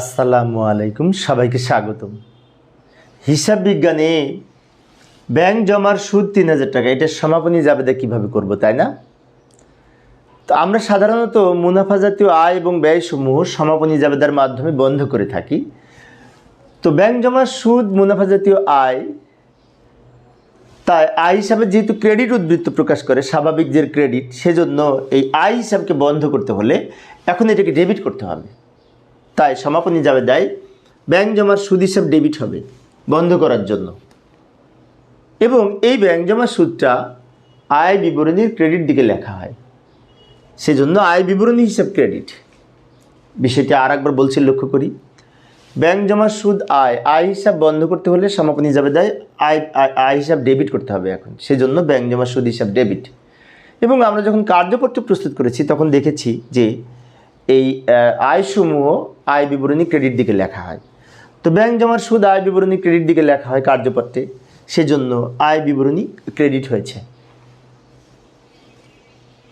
আসসালামু আলাইকুম, সবাইকে স্বাগতম। হিসাব বিজ্ঞানে ব্যাংক জমার সুদ তিন হাজার টাকা, এটা সমাপনী জাবেদা কীভাবে করব, তাই না? তো আমরা সাধারণত মুনাফা জাতীয় আয় এবং ব্যয়সমূহ সমাপনী জাবেদার মাধ্যমে বন্ধ করে থাকি। তো ব্যাংক জমার সুদ, মুনাফা জাতীয় আয়, তাই আয় হিসাবে যেহেতু ক্রেডিট উদ্বৃত্ত প্রকাশ করে, স্বাভাবিক যে ক্রেডিট, সেজন্য এই আয় হিসাবকে বন্ধ করতে হলে এখন এটাকে ডেবিট করতে হবে। তাই সমাপনী যাবে দেয়, ব্যাংক জমার সুদ হিসাব ডেবিট হবে, বন্ধ করার জন্য। এবং এই ব্যাংক জমার সুদটা আয় বিবরণীর ক্রেডিট দিকে লেখা হয়। সেজন্য আয় বিবরণী হিসাব ক্রেডিট বিষয়টি আর একবার বলছি, লক্ষ্য করি। ব্যাংক জমার সুদ আয় আয় হিসাব বন্ধ করতে হলে সমাপনী যাবে দেয়, আয়, আয়- হিসাব ডেবিট করতে হবে এখন। সেজন্য ব্যাংক জমার সুদ হিসাব ডেবিট এবং আমরা যখন কার্যপত্র প্রস্তুত করেছি, তখন দেখেছি যে এই আয়সমূহ আয় বিবরণী ক্রেডিট দিকে লেখা হয়। তো ব্যাংক জমার সুদ, আয় বিবরণী ক্রেডিট দিকে লেখা হয় কার্যপত্রে। সেজন্য আয় বিবরণী ক্রেডিট হয়েছে।